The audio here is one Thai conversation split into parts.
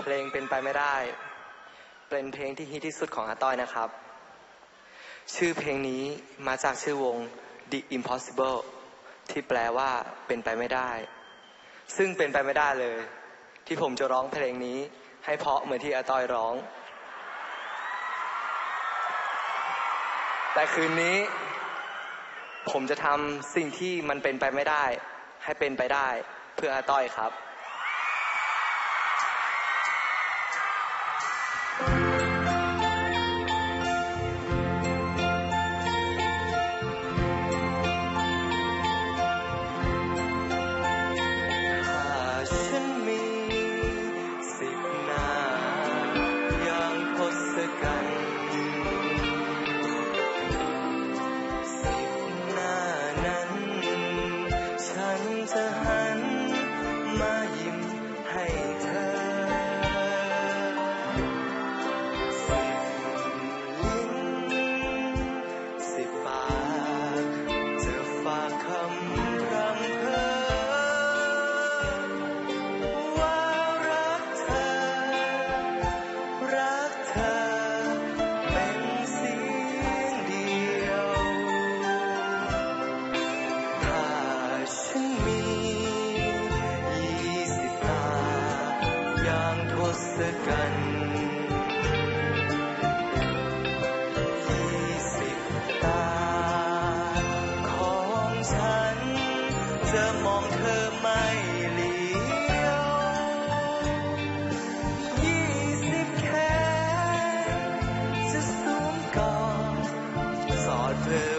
เพลงเป็นไปไม่ได้ เป็นเพลงที่ฮิตที่สุดของอาต้อยนะครับ ชื่อเพลงนี้มาจากชื่อวง The Impossible ที่แปลว่าเป็นไปไม่ได้ ซึ่งเป็นไปไม่ได้เลย ที่ผมจะร้องเพลงนี้ ให้เพาะเหมือนที่อาต้อยร้อง แต่คืนนี้ ผมจะทำสิ่งที่มันเป็นไปไม่ได้ ให้เป็นไปได้เพื่ออาต้อยครับ ศกัณฐ์ยี่สิบตา ของฉัน จะมองเธอไม่เลี้ยวยี่สิบแขนจะสวมกอดสอดเธอ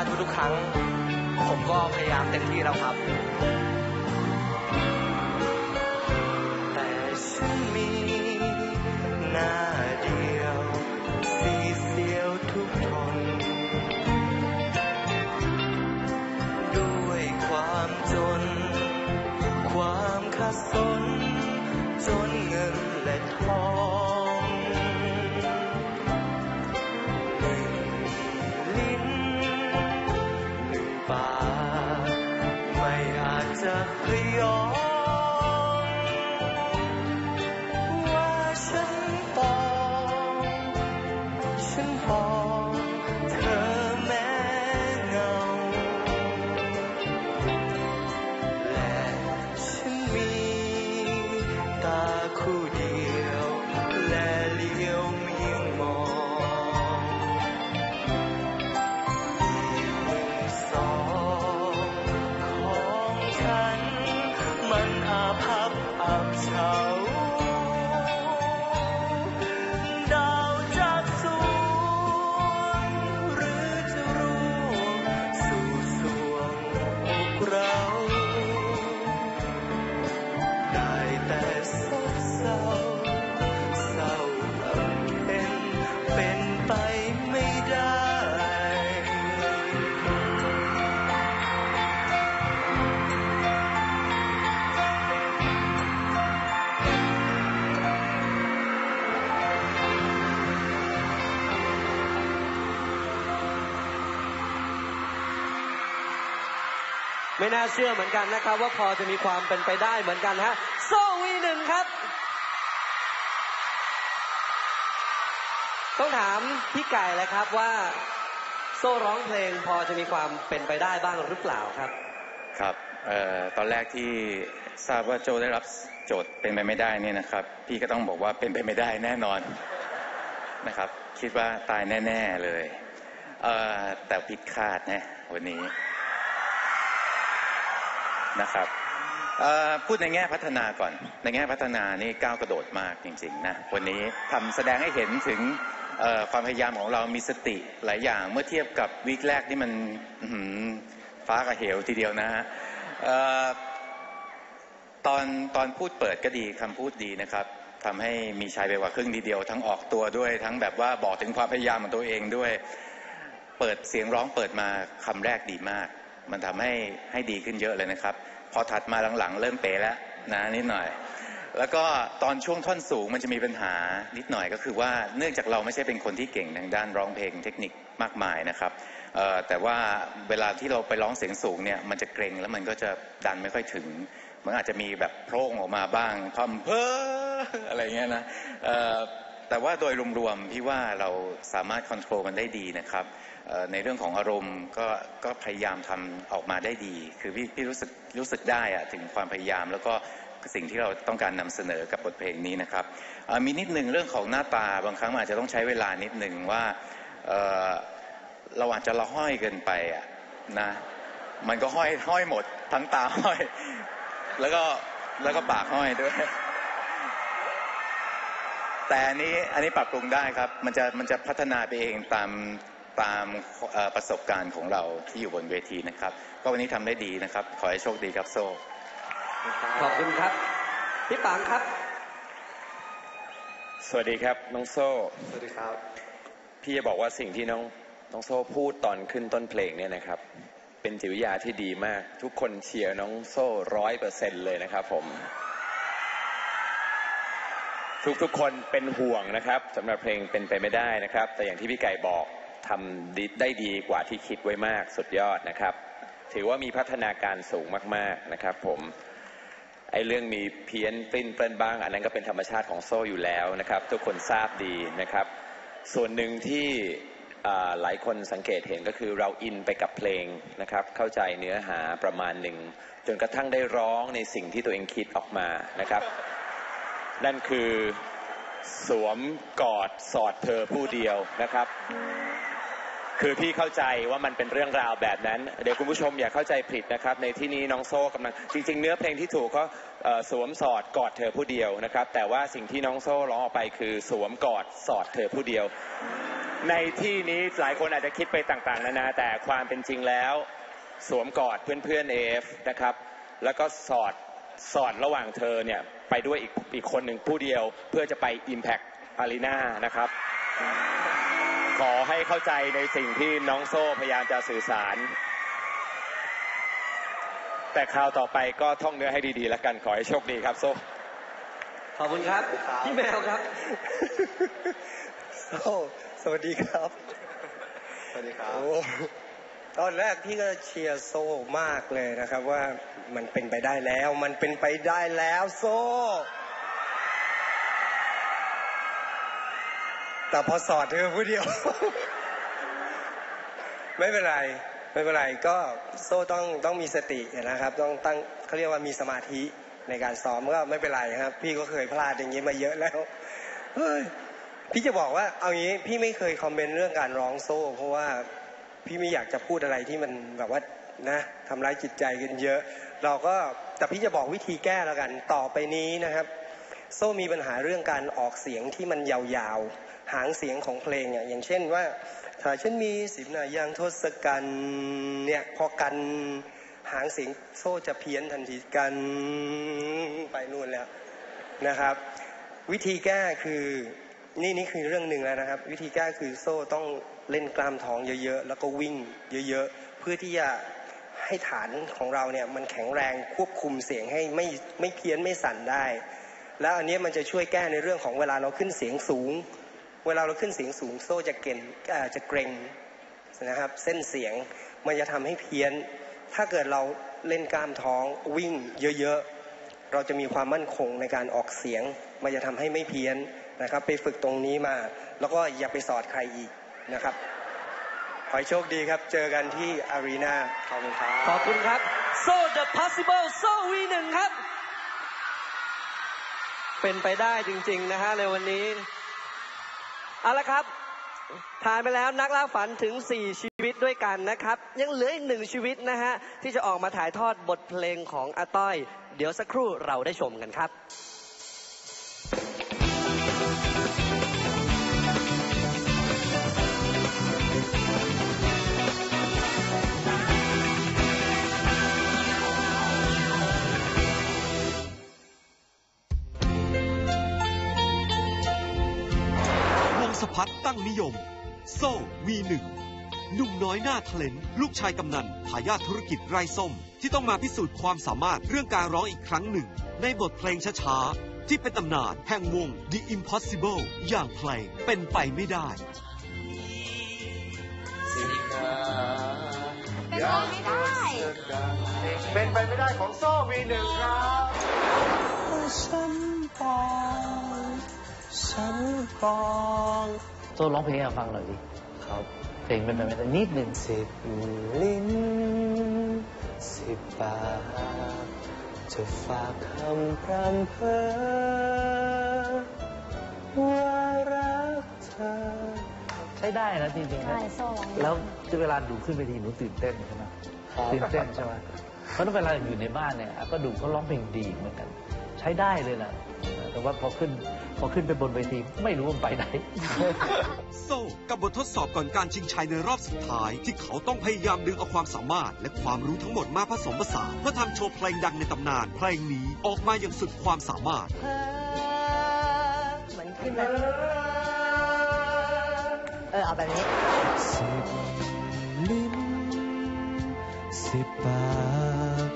ว่าทุกๆครั้ง ผมก็พยายามเต็มที่แล้วครับ แต่ฉันมีหน้าเดียวสีเสียวทุกทน ด้วยความจน ความขัดสน ฟ้า ไม่อาจจะย้อน ไม่น่าเชื่อเหมือนกันนะครับ ว่าพอจะมีความเป็นไปได้เหมือนกันฮะโซ่วีหนึ่งครับ ต้องถามพี่ไก่แล้วครับว่าโซ่ร้องเพลงพอจะมีความเป็นไปได้บ้างหรือเปล่าครับครับออตอนแรกที่ทราบว่าโจได้รับโจทย์เป็นไปไม่ได้เนี่ยนะครับ พี่ก็ต้องบอกว่าเป็นไปไม่ได้แน่นอนนะครับ คิดว่าตายแน่ ๆเลยเออแต่ผิดคาดนะวันนี้ นะครับพูดในแง่พัฒนาก่อน ในแง่พัฒนานี่ก้าวกระโดดมากจริงๆนะวันนี้ทำแสดงให้เห็นถึงความพยายามของเรามีสติหลายอย่างเมื่อเทียบกับวีคแรกนี่มันฟ้ากับเหวทีเดียวนะฮะตอนตอนพูดเปิดก็ดีคำพูดดีนะครับทำให้มีชัยไปกว่าครึ่งทีเดียว ทั้งออกตัวด้วย ทั้งแบบว่าบอกถึงความพยายามของตัวเองด้วย เปิดเสียงร้องเปิดมาคำแรกดีมาก มันทำให้ให้ดีขึ้นเยอะเลยนะครับ พอถัดมาหลังๆ เริ่มเป๋แล้วนะนิดหน่อย แล้วก็ตอนช่วงท่อนสูงมันจะมีปัญหานิดหน่อยก็คือว่าเนื่องจากเราไม่ใช่เป็นคนที่เก่งทางด้านร้องเพลงเทคนิคมากมายนะครับแต่ว่าเวลาที่เราไปร้องเสียงสูงเนี่ยมันจะเกรงแล้วมันก็จะดันไม่ค่อยถึง มันอาจจะมีแบบโพร่งออกมาบ้างพร่ำเพ้ออะไรเงี้ยนะแต่ว่าโดยรวมๆพี่ว่าเราสามารถควบคุมมันได้ดีนะครับ ในเรื่องของอารมณ์ก็ก็พยายามทำออกมาได้ดี คือพี่พี่รู้สึกรู้สึกได้อะถึงความพยายามแล้วก็สิ่งที่เราต้องการนำเสนอกับบทเพลงนี้นะครับมีนิดหนึ่งเรื่องของหน้าตาบางครั้งอาจจะต้องใช้เวลานิดหนึ่งว่าเเราอาจจะละห้อยเกินไปอะนะมันก็ห้อยห้อยหมดทั้งตาห้อย แล้วก็แล้วก็ปากห้อยด้วย แต่อันนี้อันนี้ปรับปรุงได้ครับ มันจะมันจะพัฒนาไปเองตาม ตามเอ่อประสบการณ์ของเราที่อยู่บนเวทีนะครับ ก็วันนี้ทำได้ดีนะครับ ขอให้โชคดีครับโซ่ขอบคุณครับพี่ปังครับ สวัสดีครับน้องโซ่สวัสดีครับ พี่จะบอกว่าสิ่งที่น้องน้องโซ่พูดตอนขึ้นต้นเพลงเนี่ยนะครับ เป็นจิตวิทยาที่ดีมาก ทุกคนเชียร์น้องโซ่ร้อยเปอร์เซ็นเลยนะครับผมทุกทุกคนเป็นห่วงนะครับสำหรับเพลงเป็นไปไม่ได้นะครับ แต่อย่างที่พี่ไก่บอก ทำได้ดีกว่าที่คิดไว้มากสุดยอดนะครับ ถือว่ามีพัฒนาการสูงมากๆนะครับ ผมไอ้เรื่องมีเพี้ยนปริ้นเปิ้นบ้าง อันนั้นก็เป็นธรรมชาติของโซ่อยู่แล้วนะครับ ทุกคนทราบดีนะครับ ส่วนหนึ่งที่หลายคนสังเกตเห็นก็คือเราอินไปกับเพลงนะครับ เข้าใจเนื้อหาประมาณหนึ่ง จนกระทั่งได้ร้องในสิ่งที่ตัวเองคิดออกมานะครับ นั่นคือสวมกอดสอดเธอผู้เดียวนะครับ คือพี่เข้าใจว่ามันเป็นเรื่องราวแบบนั้น เดี๋ยวคุณผู้ชมอย่าเข้าใจผิดนะครับ ในที่นี้น้องโซ่กำลังจริง ๆ เนื้อเพลงที่ถูกก็สวมสอดกอดเธอผู้เดียวนะครับ แต่ว่าสิ่งที่น้องโซ่ร้องออกไปคือสวมกอดสอดเธอผู้เดียว ในที่นี้หลายคนอาจจะคิดไปต่างๆนานาแต่ความเป็นจริงแล้ว สวมกอดเพื่อนๆเอฟนะครับ แล้วก็สอดสอดระหว่างเธอเนี่ยไปด้วยอีกอีกคนหนึ่งผู้เดียวเพื่อจะไป Impact Arena นะครับ ขอให้เข้าใจในสิ่งที่น้องโซ่พยายามจะสื่อสาร แต่คราวต่อไปก็ท่องเนื้อให้ดีๆแล้วกันขอให้โชคดีครับโซ่ขอบคุณครับพี่แมวครับโอ้สวัสดีครับ สวัสดีครับโอ้ตอนแรกพี่ก็เชียร์โซ่มากเลยนะครับว่ามันเป็นไปได้แล้ว มันเป็นไปได้แล้วโซ่ แต่พอสอดเธอผู้เดียว ไม่เป็นไรไม่เป็นไรก็โซ่ต้องต้องมีสตินะครับ ต้องตั้งเขาเรียกว่ามีสมาธิในการซ้อมก็ไม่เป็นไรครับ พี่ก็เคยพลาดอย่างนี้มาเยอะแล้วเฮ้ยพี่จะบอกว่าเอางี้พี่ไม่เคยคอมเมนต์เรื่องการร้องโซ่ เพราะว่าพี่ไม่อยากจะพูดอะไรที่มันแบบว่านะทำร้ายจิตใจกันเยอะ เราก็แต่พี่จะบอกวิธีแก้แล้วกัน ต่อไปนี้นะครับ โซ่มีปัญหาเรื่องการออกเสียงที่มันยาวๆ หางเสียงของเพลงเนี่ยอย่างเช่นว่า ถ้าฉันมีสิบหน้ายางทศกัณฐ์เนี่ยพอกันหางเสียงโซ่จะเพี้ยนทันทีกันไปนู่นแล้วนะครับ วิธีแก้คือนี่นี่คือเรื่องหนึ่งแล้วนะครับ วิธีแก้คือโซ่ต้องเล่นกล้ามท้องเยอะๆ แล้วก็วิ่งเยอะๆ เพื่อที่จะให้ฐานของเราเนี่ยมันแข็งแรงควบคุมเสียงให้ไม่ไม่เพี้ยนไม่สั่นได้ แล้วอันนี้มันจะช่วยแก้ในเรื่องของเวลาเราขึ้นเสียงสูง เวลาเราขึ้นเสียงสูง โซ่จะเก่งเอ่อจะเกรงนะครับ เส้นเสียงมันจะทำให้เพี้ยน ถ้าเกิดเราเล่นกล้ามท้องวิ่งเยอะๆ เราจะมีความมั่นคงในการออกเสียง มันจะทำให้ไม่เพี้ยนนะครับ ไปฝึกตรงนี้มา แล้วก็อย่าไปสอดใครอีกนะครับ ขอให้โชคดีครับ เจอกันที่อารีนาขอบคุณครับ ขอบคุณครับโซ่ The Possible โซ่ V1 ครับ เป็นไปได้จริง ๆ นะฮะในวันนี้ เอาละครับผ่านไปแล้วนักล่าฝันถึง 4 ชีวิตด้วยกันนะครับ ยังเหลืออีกหนึ่งชีวิตนะฮะ ที่จะออกมาถ่ายทอดบทเพลงของอาต้อย เดี๋ยวสักครู่เราได้ชมกันครับ วงสพัฒน์ตั้งนิยม โซ่ V1 หนุ่มน้อยหน้าทะเลนลูกชายกำนันทายาทธุรกิจไร่ส้ม ที่ต้องมาพิสูจน์ความสามารถเรื่องการร้องอีกครั้งหนึ่ง ในบทเพลงช้าๆ ที่เป็นตำนานแห่งวง The Impossible อย่างเพลงเป็นไปไม่ได้เป็นไปไม่ได้ของโซ่วีหนึ่งครับ ฉันปองฉันปองโซ่ร้องเพลงให้เราฟังหน่อยดิครับเพลงเป็นไปไม่ได้นิดหนึ่งสิบลิ้นสิบปากจะฝากคำพรำเพอว่ารักเธอ ใช้ได้นะจริงๆนะใช่โซ่ร้องแล้วเวลาดูขึ้นเวทีหนูตื่นเต้นใช่ไหมตื่นเต้นใช่ไหมเพราะถ้าเวลาอยู่ในบ้านเนี่ยก็ดูเขาร้องเพลงดีเหมือนกัน ใช้ได้เลยนะ แต่ว่าพอขึ้นพอขึ้นไปบนเวทีไม่รู้ว่ามันไปไหน โซ่กับบททดสอบก่อนการชิงชัยในรอบสุดท้าย ที่เขาต้องพยายามดึงเอาความสามารถ และความรู้ทั้งหมดมาผสมผสานเพื่อทำโชว์เพลงดังในตำนาน เพลงนี้ออกมาอย่างสุดความสามารถเหมือนขึ้นแบบเออเอาแบบนี้สิบลิ้นสิบปาก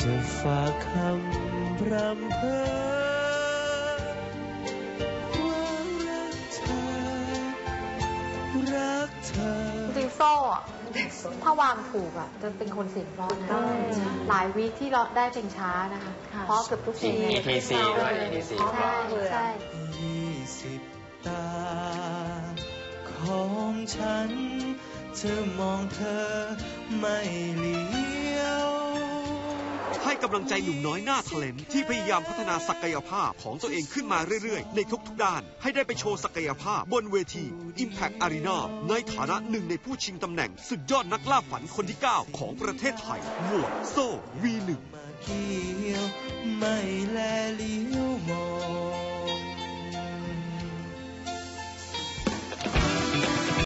จะฝากคำพรำเพอ อะถ้าวางถูกอะจะเป็นคนเสียงร้อนนะหลายวีคที่เราได้เพลงช้านะคะเพราะเกือบทุกเพลง ETC ด้วย ETC ใช่ใช่ ยี่สิบตา ของฉันจะมองเธอไม่เลี้ยว ให้กำลังใจหนุ่มน้อยหน้าเทเลนที่พยายามพัฒนาศักยภาพของตัวเองขึ้นมาเรื่อยๆ ในทุกๆด้าน ให้ได้ไปโชว์ศักยภาพบนเวที Impact Arena ในฐานะหนึ่งในผู้ชิงตำแหน่งสุดยอดนักล่าฝันคนที่ 9 ของประเทศไทยหมวดโซ่ V1 มาเกี่ยวไม่แลเลี้ยวมอง